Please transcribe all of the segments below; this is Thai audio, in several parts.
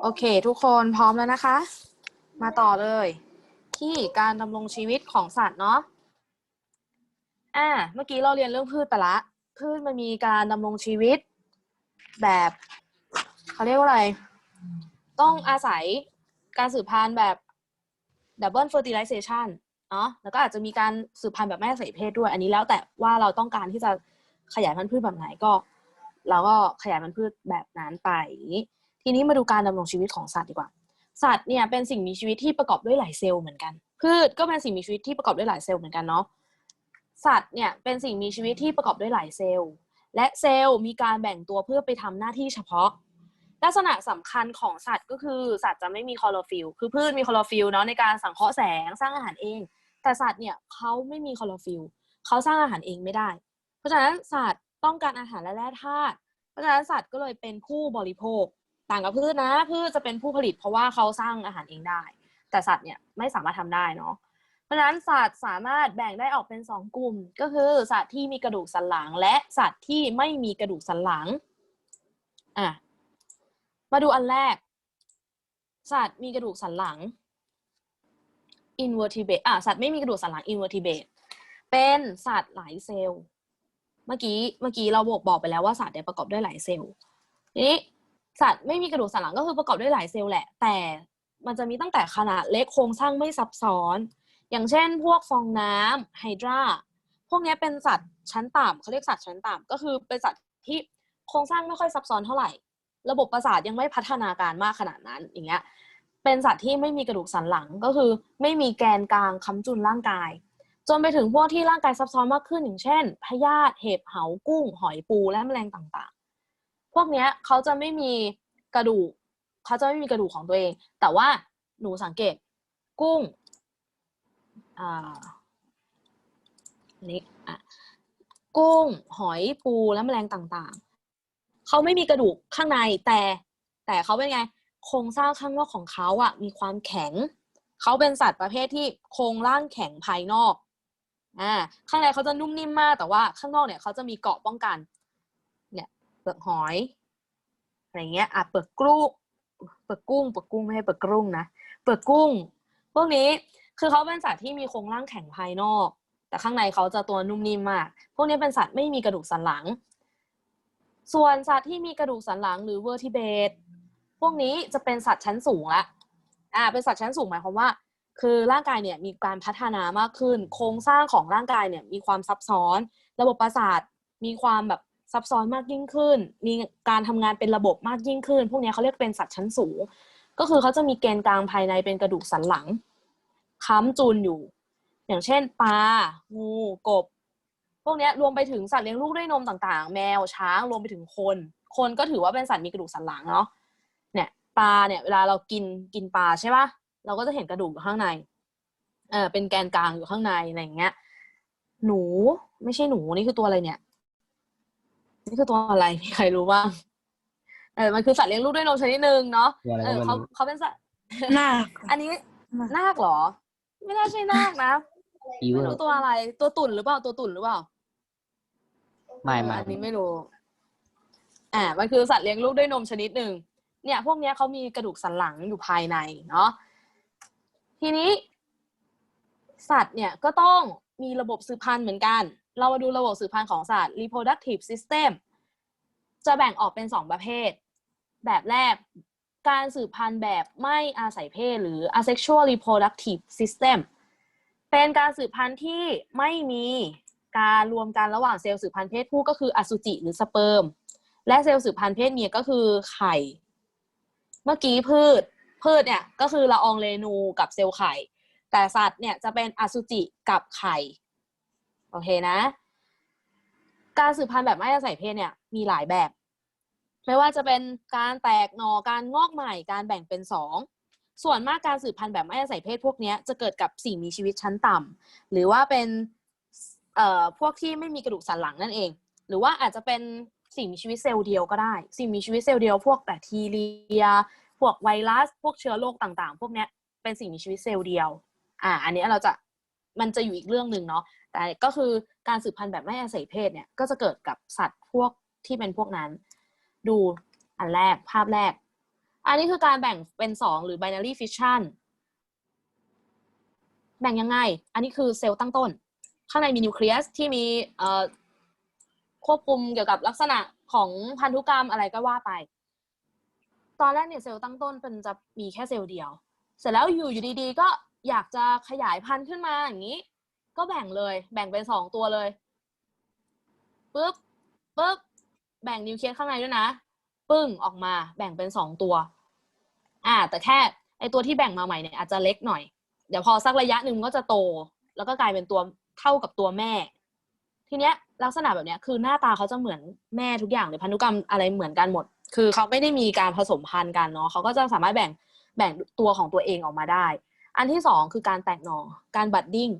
โอเค ทุกคนพร้อมแล้วนะคะ มาต่อเลย ที่การดำรงชีวิตของสัตว์เนาะอ่าเมื่อกี้เราเรียนเรื่องพืชไปละ พืชมันมีการดำรงชีวิต แบบเขาเรียกว่าอะไร ต้องอาศัยการสืบพันธุ์แบบ double fertilization เนาะแล้วก็อาจจะมีการสืบพันธุ์แบบไม่อาศัยเพศด้วย อันนี้แล้วแต่ว่าเราต้องการที่จะขยายพันธุ์พืชแบบไหนก็ เราก็ขยายพันธุ์พืชแบบนั้นไปอย่างนี้ ทีนี้มาดูการดำรงชีวิตของสัตว์ดีกว่า สัตว์เนี่ยเป็นสิ่งมีชีวิตที่ประกอบด้วยหลายเซลล์เหมือนกัน พืชก็เป็นสิ่งมีชีวิตที่ประกอบด้วยหลายเซลล์เหมือนกันเนาะ สัตว์เนี่ยเป็นสิ่งมีชีวิตที่ประกอบด้วยหลายเซลล์ และเซลล์มีการแบ่งตัวเพื่อไปทำหน้าที่เฉพาะ ลักษณะสำคัญของสัตว์ก็คือสัตว์จะไม่มีคลอโรฟิลคือพืชมีคลอโรฟิลเนาะในการสังเคราะห์แสงสร้างอาหารเอง แต่สัตว์เนี่ยเขาไม่มีคลอโรฟิลเขาสร้างอาหารเองไม่ได้ เพราะฉะนั้นสัตว์ต้องการอาหารและแร่ธาตุ เพราะฉะนั้นสัตว์ก็เลยเป็นผู้บริโภค ต่างกับพืชนะ พืชจะเป็นผู้ผลิตเพราะว่าเขาสร้างอาหารเองได้ แต่สัตว์เนี่ยไม่สามารถทำได้เนาะเพราะฉะนั้นสัตว์สามารถแบ่งได้ออกเป็นสองกลุ่ม ก็คือสัตว์ที่มีกระดูกสันหลัง และสัตว์ที่ไม่มีกระดูกสันหลังอะมาดูอันแรก สัตว์มีกระดูกสันหลัง invertebrate อะสัตว์ไม่มีกระดูกสันหลัง invertebrate เป็นสัตว์หลายเซลล์ เมื่อกี้เมื่อกี้เราบอกบอกไปแล้วว่าสัตว์เนี่ยประกอบด้วยหลายเซลล์นี้ สัตว์ไม่มีกระดูกสันหลังก็คือประกอบด้วยหลายเซลล์แหละ แต่มันจะมีตั้งแต่ขนาดเล็กโครงสร้างไม่ซับซ้อน อย่างเช่น พวกฟองน้ำไฮดราพวกนี้เป็นสัตว์ชั้นต่ำเขาเรียกสัตว์ชั้นต่ำก็คือเป็นสัตว์ที่โครงสร้างไม่ค่อยซับซ้อนเท่าไหร่ ระบบประสาทยังไม่พัฒนาการมากขนาดนั้นอย่างเงี้ยเป็นสัตว์ที่ไม่มีกระดูกสันหลังก็คือ ไม่มีแกนกลางค้ำจุนร่างกาย จนไปถึงพวกที่ร่างกายซับซ้อนมากขึ้นอย่างเช่นพยาธิเห็บเหากุ้ง หอยปูและแมลงต่างๆ พวกเนี้ยเขาจะไม่มีกระดูกเขาจะไม่มีกระดูกของตัวเอง แต่ว่าหนูสังเกตกุ้งอ่าอันนี้อะกุ้ง หอยปูและแมลงต่างๆ เขาไม่มีกระดูกข้างในแต่แต่เขาเป็นไง โครงสร้างข้างนอกของเขาอะมีความแข็ง เขาเป็นสัตว์ประเภทที่โครงร่างแข็งภายนอกอ่าข้างในเขาจะนุ่มนิ่มมากแต่ว่าข้างนอกเนี่ยเขาจะมีเกราะป้องกัน เปลือกหอยอะไรเงี้ยอะเปลือกกรุ้งเปลือกกุ้งเปลือกกุ้งไม่ใช่เปลือกกรุ้งนะเปลือกกุ้ง พวกนี้คือเขาเป็นสัตว์ที่มีโครงร่างแข็งภายนอก แต่ข้างในเขาจะตัวนุ่มนิ่มมาก พวกนี้เป็นสัตว์ไม่มีกระดูกสันหลัง ส่วนสัตว์ที่มีกระดูกสันหลังหรือเวอร์ทิเบตพวกนี้จะเป็นสัตว์ชั้นสูงละอ่าเป็นสัตว์ชั้นสูงหมายความว่า คือร่างกายเนี่ยมีการพัฒนามากขึ้น โครงสร้างของร่างกายเนี่ยมีความซับซ้อน ระบบประสาทมีความแบบ ซับซ้อนมากยิ่งขึ้น มีการทำงานเป็นระบบมากยิ่งขึ้น พวกนี้เขาเรียกเป็นสัตว์ชั้นสูง ก็คือเขาจะมีแกนกลางภายในเป็นกระดูกสันหลัง ค้ำจูนอยู่ อย่างเช่นปลา งู กบ พวกนี้รวมไปถึงสัตว์เลี้ยงลูกด้วยนมต่างๆ แมว ช้าง รวมไปถึงคน คนก็ถือว่าเป็นสัตว์มีกระดูกสันหลังเนาะ เนี่ยปลาเนี่ยเวลาเรากินกินปลาใช่ปะเราก็จะเห็นกระดูกอยู่ข้างใน เออเป็นแกนกลางอยู่ข้างในอะไรอย่างเงี้ย หนูไม่ใช่หนูนี่คือตัวอะไรเนี่ย นี่คือตัวอะไรมีใครรู้บ้างเออมันคือสัตว์เลี้ยงลูกด้วยนมชนิดหนึ่งเนาะตัวอะไรเอก็อไม่เขารู้เขาเป็นสัตว์นาคอันนี้นาคเหรอ ไม่น่าใช่นาคนะอีเวอไม่ร์รู้ตัวอะไร ตัวตุ่นหรือเปล่าตัวตุ่นหรือเปล่าไม่ไม่อันนี้ไม่รู้อ่ามันคือสัตว์เลี้ยงลูกด้วยนมชนิดหนึ่งเนี่ย พวกเนี้ยเขามีกระดูกสันหลังอยู่ภายในเนาะทีนี้ สัตว์เนี่ยก็ต้องมีระบบสืบพันธุ์เหมือนกัน เรามาดูระบบสืบพันธุ์ของสัตว์ reproductive system จะแบ่งออกเป็นสองประเภท แบบแรกการสืบพันธุ์แบบไม่อาศัยเพศหรือ asexual reproductive system เป็นการสืบพันธุ์ที่ไม่มีการรวมกันระหว่างเซลล์สืบพันธุ์เพศผู้ก็คืออสุจิหรือสเปิร์ม และเซลล์สืบพันธุ์เพศเมียก็คือไข่ เมื่อกี้พืชพืชเนี่ยก็คือละอองเรนูกับเซลล์ไข่ แต่สัตว์เนี่ยจะเป็นอสุจิกับไข่ โอเคนะ การสืบพันธุ์แบบไม่อาศัยเพศเนี่ยมีหลายแบบ ไม่ว่าจะเป็นการแตกหนอการงอกใหม่ การแบ่งเป็นสองส่วนมากการสืบพันธุ์แบบไม่อาศัยเพศพวกนี้จะเกิดกับสิ่งมีชีวิตชั้นต่ำหรือว่าเป็นเอ่อพวกที่ไม่มีกระดูกสันหลังนั่นเอง หรือว่าอาจจะเป็นสิ่งมีชีวิตเซลล์เดียวก็ได้ สิ่งมีชีวิตเซลล์เดียว พวกแบคทีเรีย พวกไวรัส พวกเชื้อโรคต่างๆ พวกนี้เป็นสิ่งมีชีวิตเซลล์เดียว อ่า อันนี้เราจะมันจะอยู่อีกเรื่องหนึ่งเนาะ แต่ก็คือการสืบพันธุ์แบบไม่อาศัยเพศเนี่ยก็จะเกิดกับสัตว์พวกที่เป็นพวกนั้น ดูอันแรกภาพแรก อันนี้คือการแบ่งเป็นสองหรือ binary fission แบ่งยังไง อันนี้คือเซลล์ตั้งต้น ข้างในมีนิวเคลียสที่มีควบคุมเกี่ยวกับลักษณะของพันธุกรรมอะไรก็ว่าไป ตอนแรกเนี่ยเซลล์ตั้งต้นเป็นจะมีแค่เซลล์เดียว เสร็จแล้วอยู่อยู่ดีๆ ก็อยากจะขยายพันธุ์ขึ้นมาอย่างนี้ ก็แบ่งเลย แบ่งเป็นสองตัวเลยปุ๊บปุ๊บแบ่งนิวเคลียสข้างในด้วยนะ ปึ้งออกมา แบ่งเป็นสองตัว อ่า แต่แค่ไอตัวที่แบ่งมาใหม่เนี่ยอาจจะเล็กหน่อย เดี๋ยวพอสักระยะหนึ่งก็จะโต แล้วก็กลายเป็นตัวเท่ากับตัวแม่ ทีเนี้ยลักษณะแบบเนี้ยคือหน้าตาเขาจะเหมือนแม่ทุกอย่างเลยพันธุกรรมอะไรเหมือนกันหมด คือเขาไม่ได้มีการผสมพันธุ์กันเนาะเขาก็จะสามารถแบ่งแบ่งตัวของตัวเองออกมาได้ อันที่สองคือการแตกหน่อการบัดดิ้ง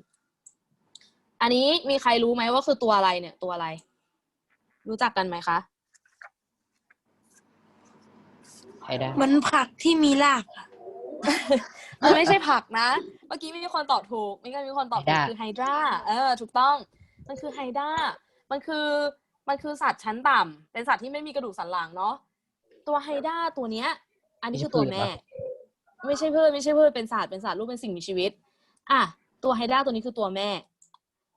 อันนี้มีใครรู้ไหมว่าคือตัวอะไรเนี่ย ตัวอะไร รู้จักกันไหมคะให้ได้เหมือนผักที่มีรากอะมันไม่ใช่ผักนะ เมื่อกี้ไม่มีคนตอบถูกไม่ก็มีคนตอบถูกคือไฮดราเออ ถูกต้อง มันคือไฮดรามันคือมันคือสัตว์ชั้นต่ำเป็นสัตว์ที่ไม่มีกระดูกสันหลังเนาะตัวไฮดราตัวเนี้ย อันนี้คือตัวแม่ ไม่ใช่พืชไม่ใช่พืชเป็นสัตว์เป็นสัตว์รูปเป็นสิ่งมีชีวิต อะตัวไฮดราตัวนี้คือตัวแม่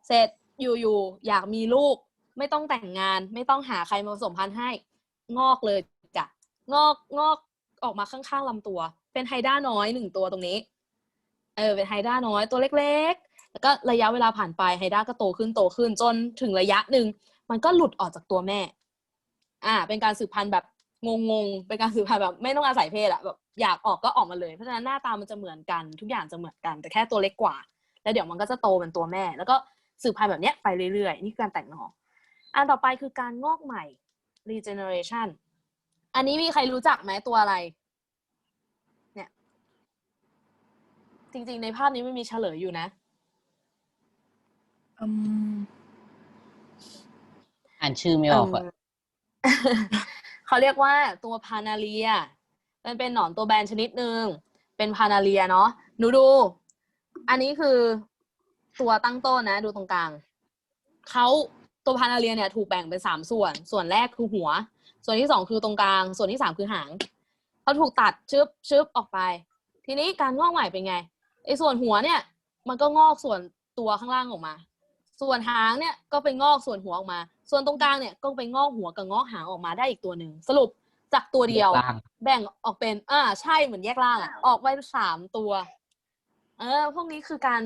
เสร็จอยู่ๆอยากมีลูก ไม่ต้องแต่งงาน ไม่ต้องหาใครมาผสมพันธุ์ให้ งอกเลยจ้ะงอกงอกออกมาข้างๆลำตัว เป็นไฮด้าน้อยหนึ่งตัวตรงนี้ เออ เป็นไฮด้าน้อยตัวเล็กๆ แล้วก็ระยะเวลาผ่านไปไฮด้าก็โตขึ้นโตขึ้นจนถึงระยะหนึ่งมันก็หลุดออกจากตัวแม่ อ่า เป็นการสืบพันธุ์แบบงงๆ เป็นการสืบพันธุ์แบบไม่ต้องอาศัยเพศอะแบบอยากออกก็ออกมาเลย เพราะฉะนั้นหน้าตามันจะเหมือนกัน ทุกอย่างจะเหมือนกัน แต่แค่ตัวเล็กกว่า แล้วเดี๋ยวมันก็จะโตเป็นตัวแม่ แล้วก็ สืบพันธุ์แบบเนี้ยไปเรื่อยๆ นี่คือการแตกหน่ออันต่อไปคือการงอกใหม่ regeneration อันนี้มีใครรู้จักไหมตัวอะไร เนี่ย จริงๆ ในภาพนี้ไม่มีเฉลยอยู่นะอืมอ่านชื่อไม่ออกอะเออเขาเรียกว่าตัวพานาเลีย มันเป็นหนอนตัวแบนชนิดหนึ่งเป็นพานาเลียเนาะหนูดู อันนี้คือ ตัวตั้งต้นนะ ดูตรงกลางเขาตัวพานาเลียเนี่ยถูกแบ่งเป็นสามส่วน ส่วนแรกคือหัว ส่วนที่สองคือตรงกลาง ส่วนที่สามคือหางเขาถูกตัดชึบชึบออกไป ทีนี้การงอกใหม่เป็นไงไอ้ส่วนหัวเนี่ยมันก็งอกส่วนตัวข้างล่างออกมา ส่วนหางเนี่ยก็ไปงอกส่วนหัวออกมา ส่วนตรงกลางเนี่ยก็ไปงอกหัวกับงอกหางออกมาได้อีกตัวหนึ่งสรุปจากตัวเดียวล่างแบ่งออกเป็น อ่า ใช่เหมือนแยกล่างอะออกไปสามตัว เออ พวกนี้คือการ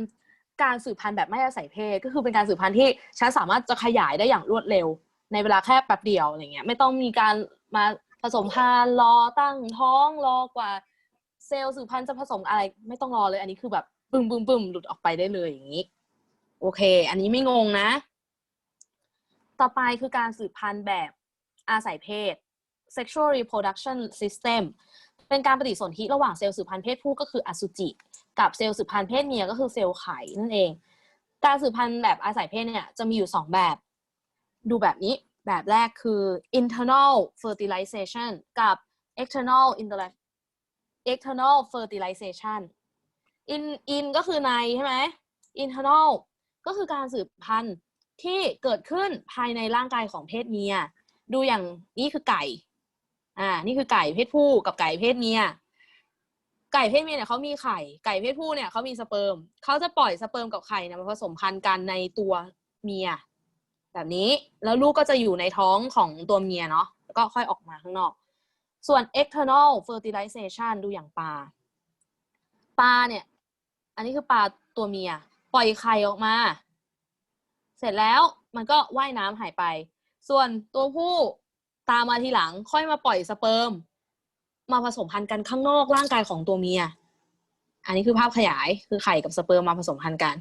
การสืบพันธุ์แบบไม่อาศัยเพศ ก็คือเป็นการสืบพันธุ์ที่ฉันสามารถจะขยายได้อย่างรวดเร็ว ในเวลาแค่แป๊บเดียวอะไรเงี้ยไม่ต้องมีการมาผสมพันธุ์รอตั้งท้องรอกว่า เซลล์สืบพันธุ์จะผสมอะไรไม่ต้องรอเลยอันนี้คือแบบปึ้มปึ้มปึ้มหลุดออกไปได้เลยอย่างนี้ โอเค อันนี้ไม่งงนะ ต่อไปคือการสืบพันธุ์แบบอาศัยเพศ sexual reproduction system เป็นการปฏิสนธิระหว่างเซลล์สืบพันธุ์เพศผู้ก็คืออสุจิ กับเซลล์สืบพันธุ์เพศเมียก็คือเซลล์ไข่นั่นเอง การสืบพันธุ์แบบอาศัยเพศเนี่ยจะมีอยู่สองแบบ ดูแบบนี้แบบแรกคือ internal fertilization กับ external intera- external fertilization in in ก็คือในใช่ไหม internal ก็คือการสืบพันธุ์ที่เกิดขึ้นภายในร่างกายของเพศเมีย ดูอย่างนี้คือไก่ อ่า นี่คือไก่เพศผู้กับไก่เพศเมีย ไก่เพศเมียเนี่ยเขามีไข่ ไก่เพศผู้เนี่ยเขามีสเปิร์มเขาจะปล่อยสเปิร์มกับไข่เนี่ยมาผสมพันธุ์กันในตัวเมีย แบบนี้แล้วลูกก็จะอยู่ในท้องของตัวเมียเนาะแล้วก็ค่อยออกมาข้างนอก ส่วน external fertilization ดูอย่างปลาปลาเนี่ย อันนี้คือปลาตัวเมีย ปล่อยไข่ออกมา เสร็จแล้วมันก็ว่ายน้ำหายไป ส่วนตัวผู้ตามมาทีหลังค่อยมาปล่อยสเปิร์ม มาผสมพันธุ์กันข้างนอกร่างกายของตัวเมีย อันนี้คือภาพขยายคือไข่กับสเปิร์มมาผสมพันธุ์กัน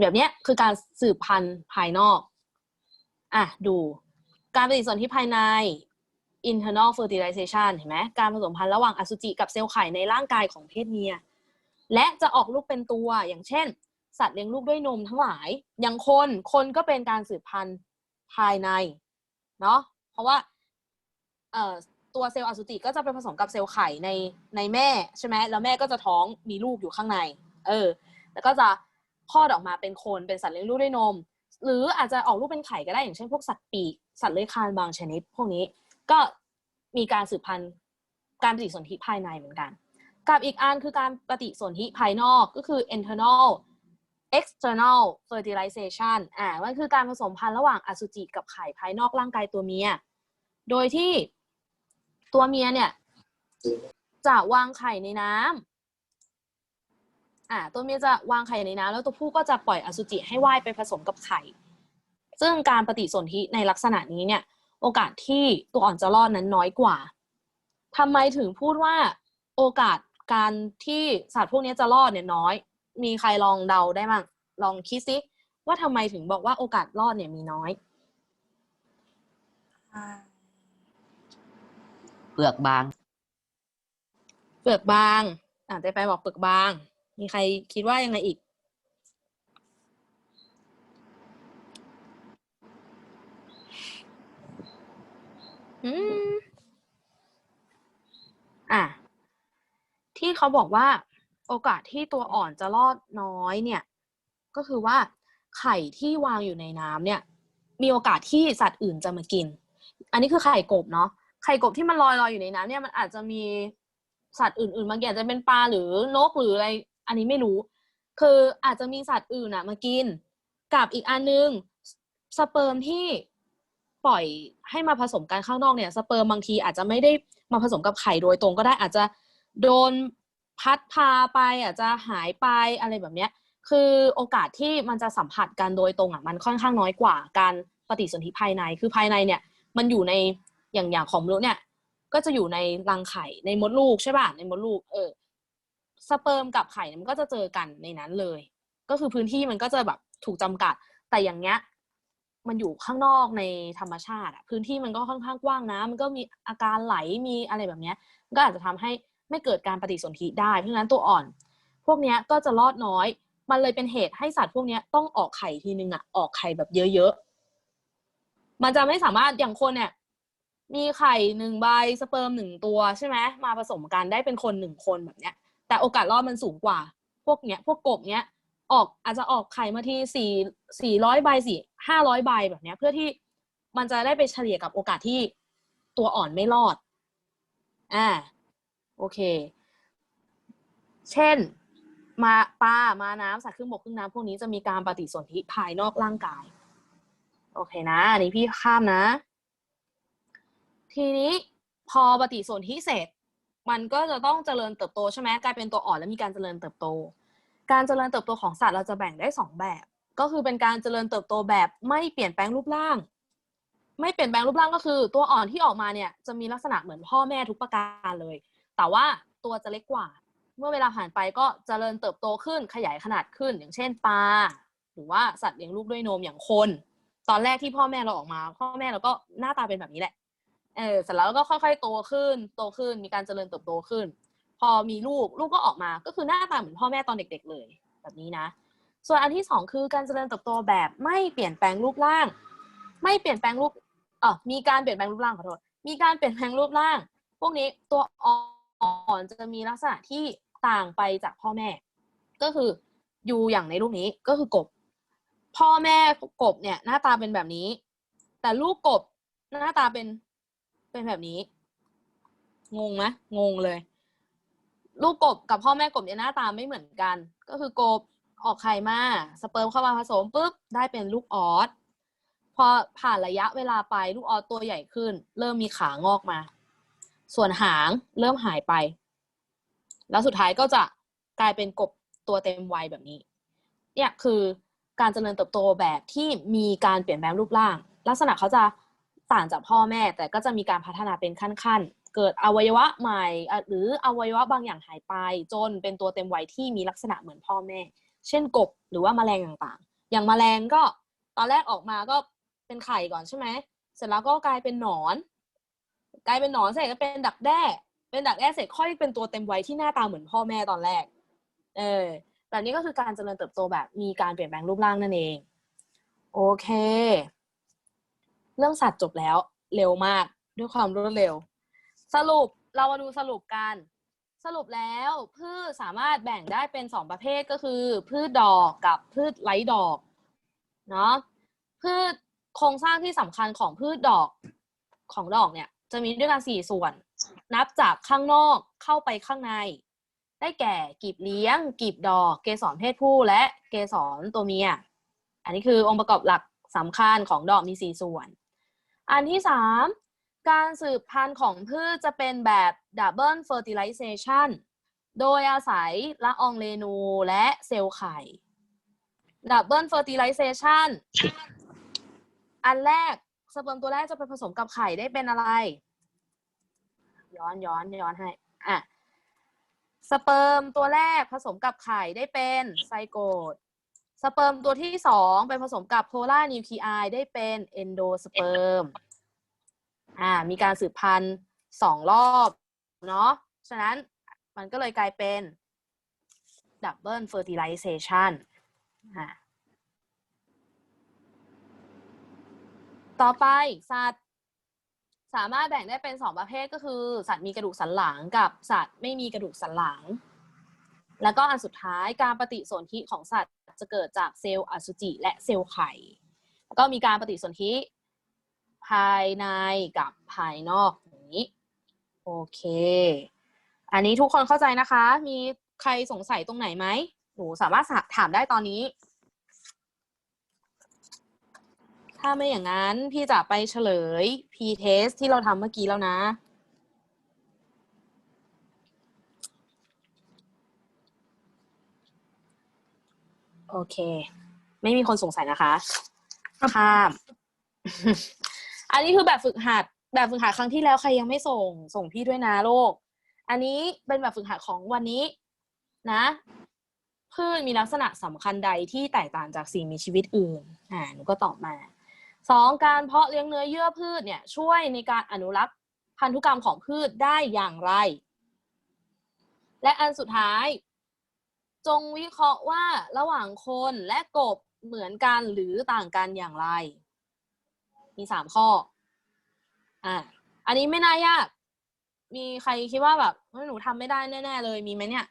แบบเนี้ยคือการสืบพันธุ์ภายนอก อะดูการปฏิสนธิภายใน internal fertilization เห็นไหมการผสมพันธุ์ระหว่างอสุจิกับเซลล์ไข่ในร่างกายของเพศเมีย และจะออกลูกเป็นตัวอย่างเช่น สัตว์เลี้ยงลูกด้วยนมทั้งหลาย อย่างคนคนก็เป็นการสืบพันธุ์ภายในเนาะเพราะว่าเอ่อ ตัวเซลล์อสุจิก็จะไปผสมกับเซลล์ไข่ในในแม่ใช่ไหมแล้วแม่ก็จะท้องมีลูกอยู่ข้างใน เออ แล้วก็จะคลอดออกมาเป็นคนเป็นสัตว์เลี้ยงลูกด้วยนม หรืออาจจะออกลูกเป็นไข่ก็ได้อย่างเช่นพวกสัตว์ปีกสัตว์เลื้อยคลานบางชนิด พวกนี้ก็มีการสืบพันธุ์การปฏิสนธิภายในเหมือนกัน กับอีกอันคือการปฏิสนธิภายนอกก็คือ internal external fertilization อ่า มันคือการผสมพันธุ์ระหว่างอสุจิกับไข่ภายนอกร่างกายตัวเมีย โดยที่ ตัวเมียเนี่ย จะวางไข่ในน้ำอ่า ตัวเมียจะวางไข่ในน้ำแล้วตัวผู้ก็จะปล่อยอสุจิให้ว่ายไปผสมกับไข่ ซึ่งการปฏิสนธิในลักษณะนี้เนี่ย โอกาสที่ตัวอ่อนจะรอดนั้นน้อยกว่าทำไมถึงพูดว่าโอกาสการที่สัตว์พวกนี้จะรอดเนี่ยน้อย มีใครลองเดาได้มั้งลองคิดซิว่าทำไมถึงบอกว่าโอกาสรอดเนี่ยมีน้อย เปลือกบาง เปลือกบาง อ่าเต้ไปบอกเปลือกบาง มีใครคิดว่ายังไงอีก อืม อะ ที่เขาบอกว่า โอกาสที่ตัวอ่อนจะรอดน้อยเนี่ย ก็คือว่าไข่ที่วางอยู่ในน้ำเนี่ย มีโอกาสที่สัตว์อื่นจะมากิน อันนี้คือไข่กบเนาะ ไข่กบที่มันลอยลอยอยู่ในน้ำเนี่ยมันอาจจะมีสัตว์อื่นๆบางอย่างอาจจะเป็นปลาหรือนกหรืออะไร อันนี้ไม่รู้ คืออาจจะมีสัตว์อื่นอะมากิน กับอีกอันนึงสเปิร์มที่ปล่อยให้มาผสมกันข้างนอกเนี่ย สเปิร์มบางทีอาจจะไม่ได้มาผสมกับไข่โดยตรงก็ได้อาจจะโดนพัดพาไป อาจจะหายไปอะไรแบบเนี้ย คือโอกาสที่มันจะสัมผัสกันโดยตรงอะมันค่อนข้างน้อยกว่าการปฏิสนธิภายใน คือภายในเนี่ย มันอยู่ใน อย่างอย่างของมนุษย์เนี่ย ก็จะอยู่ในรังไข่ในมดลูกใช่ป่ะในมดลูก เออ สเปิร์มกับไข่มันก็จะเจอกันในนั้นเลย ก็คือพื้นที่มันก็จะแบบถูกจำกัด แต่อย่างเงี้ยมันอยู่ข้างนอกในธรรมชาติอะพื้นที่มันก็ค่อนข้างกว้างนะ มันก็มีอาการไหลมีอะไรแบบเนี้ย ก็อาจจะทำให้ไม่เกิดการปฏิสนธิได้ เพราะฉะนั้นตัวอ่อน พวกเนี้ยก็จะรอดน้อย มันเลยเป็นเหตุให้สัตว์พวกเนี้ยต้องออกไข่ทีนึงอะออกไข่แบบเยอะๆมันจะไม่สามารถอย่างคนเนี่ย มีไข่หนึ่งใบสเปิร์มหนึ่งตัวใช่ไหมมาผสมกันได้เป็นคนหนึ่งคนแบบเนี้ย แต่โอกาสรอดมันสูงกว่า พวกเนี้ยพวกกบเนี้ยออกอาจจะออกไข่มาที่สี่สี่ร้อยใบสี่ห้าร้อยใบแบบเนี้ย เพื่อที่มันจะได้ไปเฉลี่ยกับโอกาสที่ตัวอ่อนไม่รอดอ่าโอเค เช่น มาปลามาน้ำสัตว์ครึ่งบกครึ่งน้ำพวกนี้จะมีการปฏิสนธิภายนอกร่างกาย โอเคนะ อันนี้พี่ข้ามนะ ทีนี้พอปฏิสนธิเสร็จ มันก็จะต้องเจริญเติบโตใช่ไหมกลายเป็นตัวอ่อนแล้วมีการเจริญเติบโต การเจริญเติบโตของสัตว์เราจะแบ่งได้สองแบบ ก็คือเป็นการเจริญเติบโตแบบไม่เปลี่ยนแปลงรูปร่าง ไม่เปลี่ยนแปลงรูปร่างก็คือ ตัวอ่อนที่ออกมาเนี่ยจะมีลักษณะเหมือนพ่อแม่ทุกประการเลย แต่ว่าตัวจะเล็กกว่า เมื่อเวลาผ่านไปก็เจริญเติบโตขึ้นขยายขนาดขึ้น อย่างเช่นปลาหรือว่าสัตว์เลี้ยงลูกด้วยนมอย่างคน ตอนแรกที่พ่อแม่เราออกมา พ่อแม่เราก็หน้าตาเป็นแบบนี้แหละ เออเสร็จแล้วก็ค่อยๆโตขึ้น โตขึ้น มีการเจริญเติบโตขึ้น พอมีลูกลูกก็ออกมาก็คือหน้าตาเหมือนพ่อแม่ตอนเด็ก ๆ เลย แบบนี้นะ ส่วนอันที่สองคือการเจริญเติบโตแบบไม่เปลี่ยนแปลงรูปร่าง ไม่เปลี่ยนแปลงรูปเออมีการเปลี่ยนแปลงรูปร่างขอโทษมีการเปลี่ยนแปลงรูปร่าง พวกนี้ตัวอ่อนจะมีลักษณะที่ต่างไปจากพ่อแม่ ก็คืออยู่อย่างในรูปนี้ก็คือกบ พ่อแม่กบเนี่ยหน้าตาเป็นแบบนี้ แต่ลูกกบหน้าตาเป็น เป็นแบบนี้ งงไหมงงเลย ลูกกบกับพ่อแม่กบเนี่ยหน้าตาไม่เหมือนกัน ก็คือกบออกไข่มาสเปิร์มเข้ามาผสมปุ๊บได้เป็นลูกออสพอผ่านระยะเวลาไปลูกออสตัวใหญ่ขึ้น เริ่มมีขางอกมา ส่วนหางเริ่มหายไป แล้วสุดท้ายก็จะกลายเป็นกบตัวเต็มวัยแบบนี้ เนี่ยคือการเจริญเติบโตแบบที่มีการเปลี่ยนแปลงรูปร่าง ลักษณะเขาจะ ต่างจากพ่อแม่แต่ก็จะมีการพัฒนาเป็นขั้นๆ เกิดอวัยวะใหม่ หรืออวัยวะบางอย่างหายไป จนเป็นตัวเต็มวัยที่มีลักษณะเหมือนพ่อแม่ เช่นกบหรือว่าแมลงต่างๆ อย่างแมลงก็ตอนแรกออกมาก็เป็นไข่ก่อนใช่ไหมเสร็จแล้วก็กลายเป็นหนอน กลายเป็นหนอนเสร็จก็เป็นดักแด้ เป็นดักแด้เสร็จค่อยเป็นตัวเต็มวัยที่หน้าตาเหมือนพ่อแม่ตอนแรก เออแบบนี้ก็คือการเจริญเติบโตแบบมีการเปลี่ยนแปลงรูปร่างนั่นเอง โอเค เรื่องสัตว์จบแล้วเร็วมากด้วยความรวดเร็ว สรุปเรามาดูสรุปกัน สรุปแล้วพืชสามารถแบ่งได้เป็นสองประเภทก็คือ พืชดอกกับพืชไร้ดอกเนาะพืชโครงสร้างที่สำคัญของพืชดอกของดอกเนี่ย จะมีด้วยกันสี่ส่วน นับจากข้างนอกเข้าไปข้างใน ได้แก่กีบเลี้ยงกีบดอก เกสรเพศผู้และเกสรตัวเมีย อันนี้คือองค์ประกอบหลักสำคัญของดอกมีสี่ส่วน อันที่สามการสืบพันธุ์ของพืชจะเป็นแบบ double fertilization โดยอาศัยละอองเรนูและเซลล์ไข่ double fertilization อันแรกสเปิร์มตัวแรกจะไปผสมกับไข่ได้เป็นอะไร ย้อนย้อนย้อนให้อะสเปิร์มตัวแรกผสมกับไข่ได้เป็นไซโกต สเปิร์มตัวที่สองไปผสมกับโพลานิวคลีไอได้เป็นเอนโดสเปิร์มอ่ามีการสืบพันธุ์สองรอบเนาะฉะนั้นมันก็เลยกลายเป็นดับเบิลเฟอร์ติไลเซชันต่อไปสัตว์สามารถแบ่งได้เป็นสองประเภทก็คือ สัตว์มีกระดูกสันหลังกับสัตว์ไม่มีกระดูกสันหลัง แล้วก็อันสุดท้ายการปฏิสนธิของสัตว์ จะเกิดจากเซลล์อสุจิและเซลล์ไข่แล้วก็มีการปฏิสนธิภายในกับภายนอกอย่างนี้ โอเค อันนี้ทุกคนเข้าใจนะคะ มีใครสงสัยตรงไหนไหมหนูสามารถถามได้ตอนนี้ ถ้าไม่อย่างนั้นพี่จะไปเฉลย p-test ที่เราทำเมื่อกี้แล้วนะ โอเค ไม่มีคนสงสัยนะคะข้าม อันนี้คือแบบฝึกหัด แบบฝึกหัดครั้งที่แล้วใครยังไม่ส่ง ส่งพี่ด้วยนะโลก อันนี้เป็นแบบฝึกหัดของวันนี้ นะพืชมีลักษณะสำคัญใดที่แตกต่างจากสิ่งมีชีวิตอื่น อ่า หนูก็ตอบมาสองการเพาะเลี้ยงเนื้อเยื่อพืชเนี่ย ช่วยในการอนุรักษ์พันธุกรรมของพืชได้อย่างไร และอันสุดท้าย จงวิเคราะห์ว่าระหว่างคนและกบเหมือนกันหรือต่างกันอย่างไร มีสามข้อ อ่า อันนี้ไม่น่ายาก มีใครคิดว่าแบบหนูทำไม่ได้แน่ ๆ เลยมีไหมเนี่ย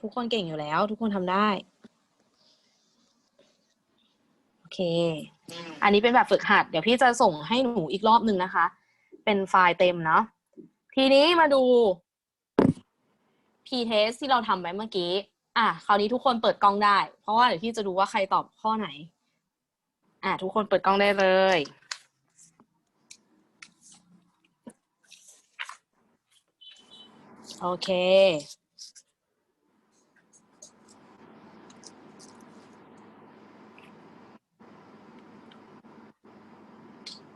ทุกคนเก่งอยู่แล้ว ทุกคนทำได้ โอเค อันนี้เป็นแบบฝึกหัด เดี๋ยวพี่จะส่งให้หนูอีกรอบหนึ่งนะคะ เป็นไฟล์เต็มเนาะทีนี้มาดู p-test ที่เราทำไปเมื่อกี้ อะคราวนี้ทุกคนเปิดกล้องได้ เพราะว่าเดี๋ยวพี่จะดูว่าใครตอบข้อไหน อะทุกคนเปิดกล้องได้เลยโอเค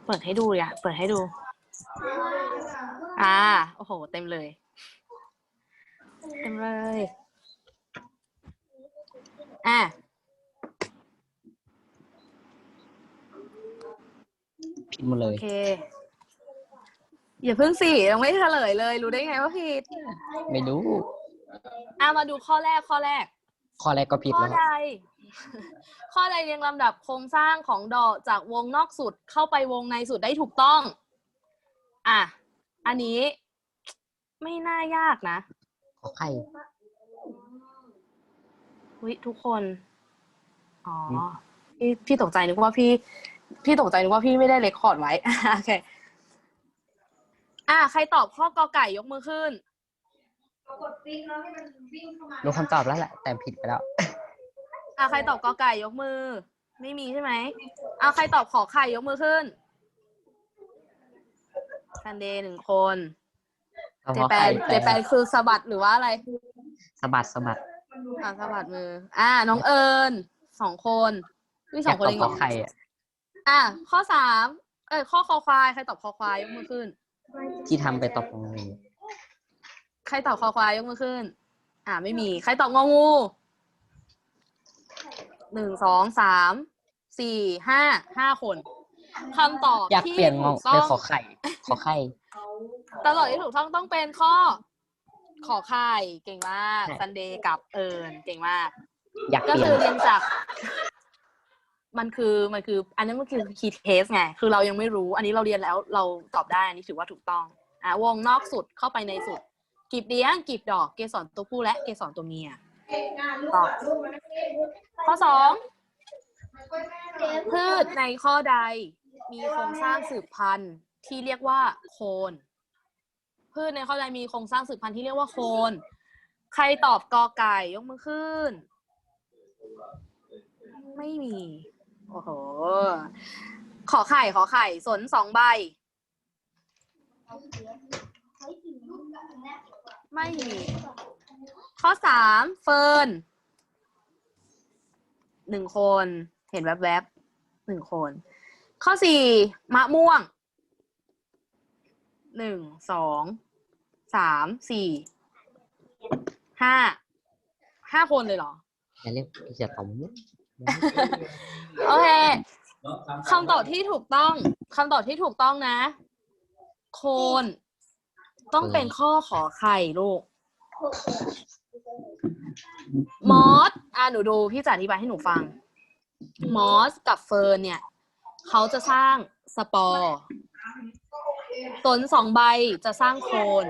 เปิดให้ดูอะเปิดให้ดู อ่า โอ้โห เต็มเลย เต็มเลย อะ พิมพ์มาเลโอย เค อย่าเพิ่งสิยังไม่เฉลยเลย รู้ได้ไงว่าผิดไม่รู้ อะมาดูข้อแรกข้อแรก ข้อแรกก็ผิดข้อแล้วใด ข้อใดเรียงลำดับโครงสร้างของดอกจากวงนอกสุดเข้าไปวงในสุดได้ถูกต้อง อะ อันนี้ไม่น่ายากนะ ขอไข่วิทุกคน อ๋ออืมพี่พี่ตกใจนึกว่าพี่ พี่ตกใจนึกว่าพี่ไม่ได้เรคคอร์ดไว้ โอเค อะใครตอบข้อกอไก่ยกมือขึ้นรู้คำตอบแล้วแหละ แต่ผิดไปแล้ว อะใครตอบกอไก่ยกมือ ไม่มีใช่ไหมอะใครตอบขอไข่ยกมือขึ้นซันเดย์หนึ่งคน เอาเจขอแปไข่นเจแปนคือสะบัดหรือว่าอะไรสะบัดสะบัดอะสะบัดมือ อะน้องเอิญสองคนนี่สอยอางกคนตอบเองขเหรออไข่อะอะข้อสามเอ้ยข้อคอควายใครตอบคอควายยกมือขึ้น ที่ทำไปตอบตรงนี้ใครตอบคอควายยกมือขึ้น อ่า ไม่มี ใครตอบงองูหนึ่งสองสามสี่ห้าห้าคนคำตอบอยากที่เปลี่ยนงงถูกต้เป็อนงขอไข่ขอไข่ ตลอดที่ถูกต้องต้องเป็นข้อ ขอไข่เก่งมากซันเดย์กับเอิญเก่งมาก อยากก็เปลี่ยคืนอเรียนจาก มันคือมันคือ อันนั้นมันคือ key test ไง คือเรายังไม่รู้ อันนี้เราเรียนแล้วเราตอบได้อันนี้ถือว่าถูกต้อง อะวงนอกสุดเข้าไปในสุดกีบเลี้ยงกีบดอกเกสรตัวผู้และเกสรตัวเมียตอบข้อสองพืชในข้อใด มีโครงสร้างสืบพันธุ์ที่เรียกว่าโคน พืชในข้อใดมีโครงสร้างสืบพันธุ์ที่เรียกว่าโคน ใครตอบกอไก่ยกมือขึ้น ไม่มี โอ้โห ขอไข่ขอไข่สนสองใบ ไม่มี ข้อสามเฟิร์นหนึ่งคน เห็นแวบๆหนึ่งคน ข้อสี่มะม่วง หนึ่งสองสามสี่ห้าห้าคนเลยเหรอ อย่าเรียกอย่าตอมมุกโอเคคำตอบที่ถูกต้องคำตอบที่ถูกต้องนะ โคน ต้องเป็นข้อขอไข่ลูก มอสอะหนูดูพี่จะอธิบายให้หนูฟัง มอสกับเฟิร์นเนี่ย เขาจะสร้างสปอร์ ตนสองใบจะสร้างโคน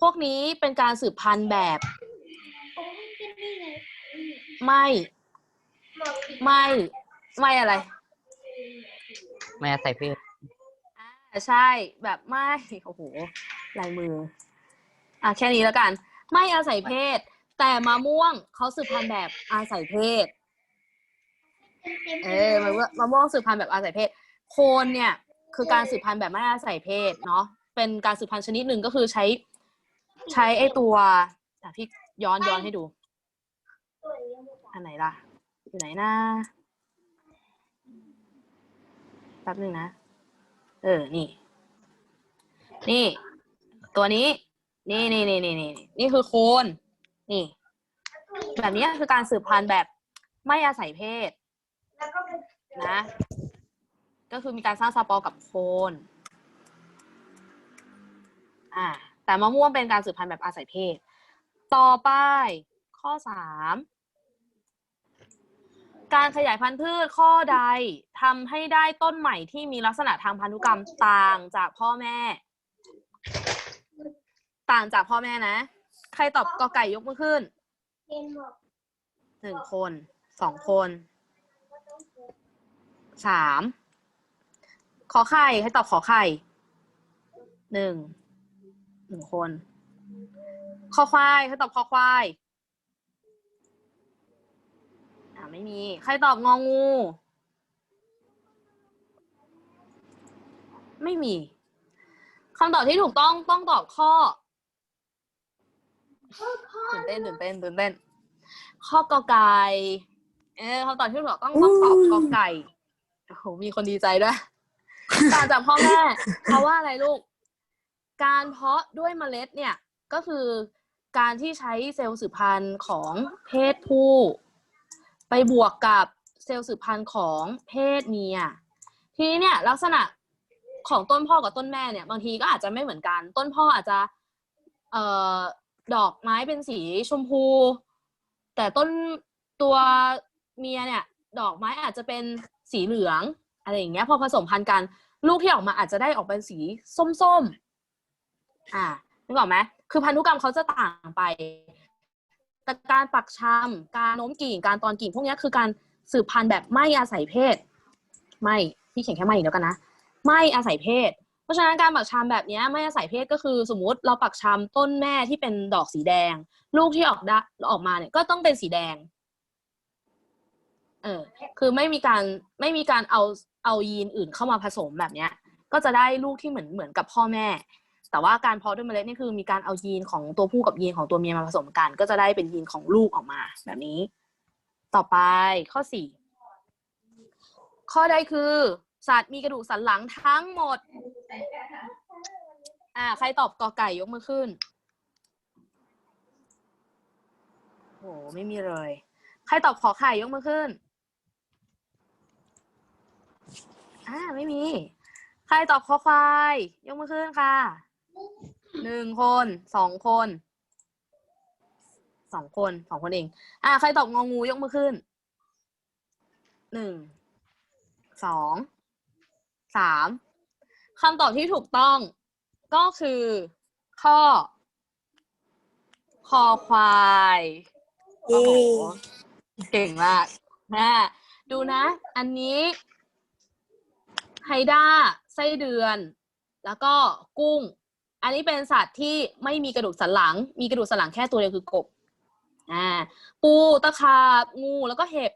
พวกนี้เป็นการสืบพันธุ์แบบ ไม่ ไม่ ไม่อะไร ไม่อาศัยเพศอ่าใช่แบบไม่โอ้โหลายมือ อะแค่นี้แล้วกัน ไม่อาศัยเพศ แต่มะม่วงเขาสืบพันธุ์แบบอาศัยเพศ เออมะม่วงมะม่วงสืบพันธุ์แบบอาศัยเพศ โคนเนี่ย คือการสืบพันธุ์แบบไม่อาศัยเพศเนาะเป็นการสืบพันธุ์ชนิดหนึ่งก็คือใช้ ใช้ไอตัวอ่พี่ย้อนย้อนให้ดู อันไหนล่ะ อยู่ไหนนะแป๊บหนึงนะ เออ นี่ นี่ ตัวนี้ นี่นี่นี่นี่นี่นี่คือโคน นี่ แบบนี้คือการสืบพันธุ์แบบไม่อาศัยเพศนะ ก็คือมีการสร้างสปอร์กับโคนอ่าแต่มะม่วงเป็นการสืบพันธุ์แบบอาศัยเพศ ต่อไปข้อสามการขยายพันธุ์พืชข้อใดทำให้ได้ต้นใหม่ที่มีลักษณะทางพันธุกรรมต่างจากพ่อแม่ ต่างจากพ่อแม่นะ ใครตอบกอไก่ยกมือขึ้นหนึ่งคนสองคนสาม ขอไข่ให้ตอบขอไข่หนึ่งหนึ่งคนคอควายให้ตอบคอควายอ่าไม่มี ใครตอบงองู ไม่มีคำตอบที่ถูกต้องต้องตอบข้อตื่นเต้นตื่นเต้นตื่นเต้น ข้อกอไก่เออคำตอบที่ถูกต้องต้องตอบกอไก่โอ้โหมีคนดีใจด้วย ต่างจากพ่อแม่เพราะว่าอะไรลูก การเพาะด้วยเมล็ดเนี่ยก็คือการที่ใช้เซลล์สืบพันธุ์ของเพศผู้ ไปบวกกับเซลล์สืบพันธุ์ของเพศเมีย ทีนี้เนี่ยลักษณะของต้นพ่อกับต้นแม่เนี่ย บางทีก็อาจจะไม่เหมือนกัน ต้นพ่ออาจจะเอ่อดอกไม้เป็นสีชมพู แต่ต้นตัวเมียเนี่ย ดอกไม้อาจจะเป็นสีเหลือง อะไรอย่างเงี้ยพอผสมพันธุ์กันลูกที่ออกมาอาจจะได้ออกเป็นสีส้มๆอ่านึกออกไหมคือพันธุกรรมเขาจะต่างไป แต่การปักชำการโน้มกิ่ง การตอนกิ่ง พวกเนี้ยคือการสืบพันธุ์แบบไม่อาศัยเพศ ไม่พี่เขียนแค่ไม่เดียวกันนะ ไม่อาศัยเพศ เพราะฉะนั้นการปักชำแบบเนี้ยไม่อาศัยเพศก็คือสมมติเราปักชำต้นแม่ที่เป็นดอกสีแดง ลูกที่ออกได้ออกมาเนี่ยก็ต้องเป็นสีแดง เออ คือไม่มีการไม่มีการเอา เอายีนอื่นเข้ามาผสมแบบเนี้ย ก็จะได้ลูกที่เหมือนเหมือนกับพ่อแม่ แต่ว่าการเพาะด้วยเมล็ดนี่คือมีการเอายีนของตัวผู้กับยีนของตัวเมียมาผสมกัน ก็จะได้เป็นยีนของลูกออกมาแบบนี้ ต่อไปข้อสี่ข้อใดคือสัตว์มีกระดูกสันหลังทั้งหมด อ่า ใครตอบกอไก่ยกมือขึ้น โห ไม่มีเลย ใครตอบขอไข่ยกมือขึ้น อ่าไม่มี ใครตอบคอควายยกมือขึ้นค่ะหนึ่งคนสองคนสองคนสองคนเอง อ่าใครตอบงองูยกมือขึ้นหนึ่งสองสามคำตอบที่ถูกต้องก็คือ ข้อ คอควายโอ้โหเก่งมากนะดูนะ อันนี้ ไฮด้าไส้เดือน แล้วก็กุ้ง อันนี้เป็นสัตว์ที่ไม่มีกระดูกสันหลัง มีกระดูกสันหลังแค่ตัวเดียวคือกบอ่าปูตะขาบงูแล้วก็เห็บ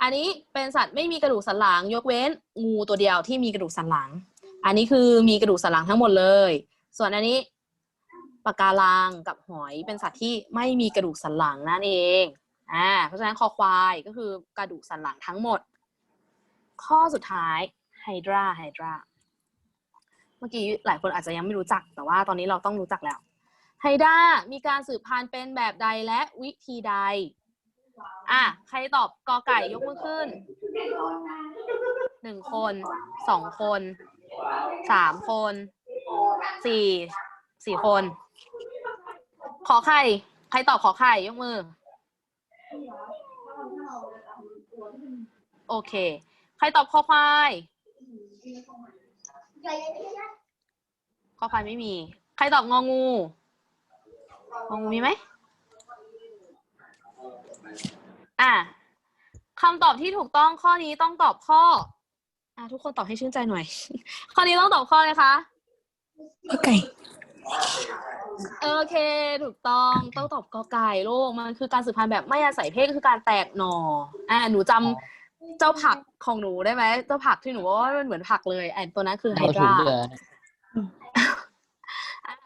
อันนี้เป็นสัตว์ไม่มีกระดูกสันหลัง ยกเว้นงูตัวเดียวที่มีกระดูกสันหลัง อันนี้คือมีกระดูกสันหลังทั้งหมดเลย ส่วนอันนี้ปะการังกับหอยเป็นสัตว์ที่ไม่มีกระดูกสันหลังนั่นเองอ่าเพราะฉะนั้นคอควายก็คือกระดูกสันหลังทั้งหมด ข้อสุดท้าย ไฮดราไฮดราเมื่อกี้หลายคนอาจจะยังไม่รู้จัก แต่ว่าตอนนี้เราต้องรู้จักแล้วไฮดรามีการสืบพันธุ์เป็นแบบใดและวิธีใด อะ ใครตอบกอไก่ยกมือขึ้น หนึ่งคน สองคน สามคน สี่ สี่คน ขอไข่ ใครตอบขอไข่ยกมือ โอเค ใครตอบคอควาย คอควายไม่มี ใครตอบงองู งองูมีไหม อะคำตอบที่ถูกต้องข้อนี้ต้องตอบข้อ อะทุกคนตอบให้ชื่นใจหน่อย ข้อนี้ต้องตอบข้อเลยคะก็ไก่โอเค ถูกต้องต้องตอบกอไก่ลูกมันคือการสืบพันธุ์แบบไม่อาศัยเพศก็คือการแตกหน่ออ่าหนูจำ เจ้าผักของหนูได้ไหมเจ้าผักที่หนูว่ามันเหมือนผักเลยอันตัวนั้นคือไฮเอาดถุงราเดือ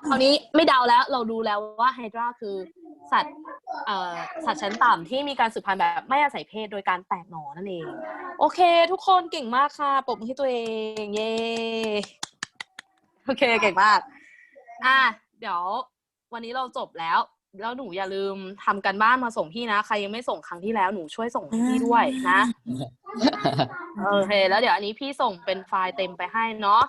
คราวนี้ไม่เดาแล้วเราดูแล้วว่าไฮดราคือสัตว์เอ่อสัตว์ชั้นต่ำที่มีการสืบพันธุ์แบบไม่อาศัยเพศโดยการแตกหน่อนั่นเอง โอเค ทุกคนเก่งมากค่ะปรบมือให้ตัวเองเย้โอเคเก่งมาก อะเดี๋ยววันนี้เราจบแล้ว แล้วหนูอย่าลืมทำกันบ้านมาส่งพี่นะ ใครยังไม่ส่งครั้งที่แล้วหนูช่วยส่งให้พี่ด้วยนะโอเคแล้วเดี๋ยวอันนี้พี่ส่งเป็นไฟล์เต็มไปให้เนาะ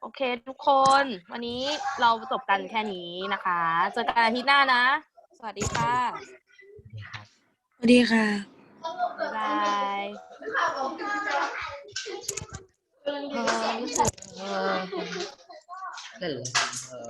โอเค ทุกคน วันนี้เราจบกันแค่นี้นะคะ เจอกันอาทิตย์หน้านะ สวัสดีค่ะสวัสดีค่ะบ๊ายบายเออรู้สึกเล่นเลย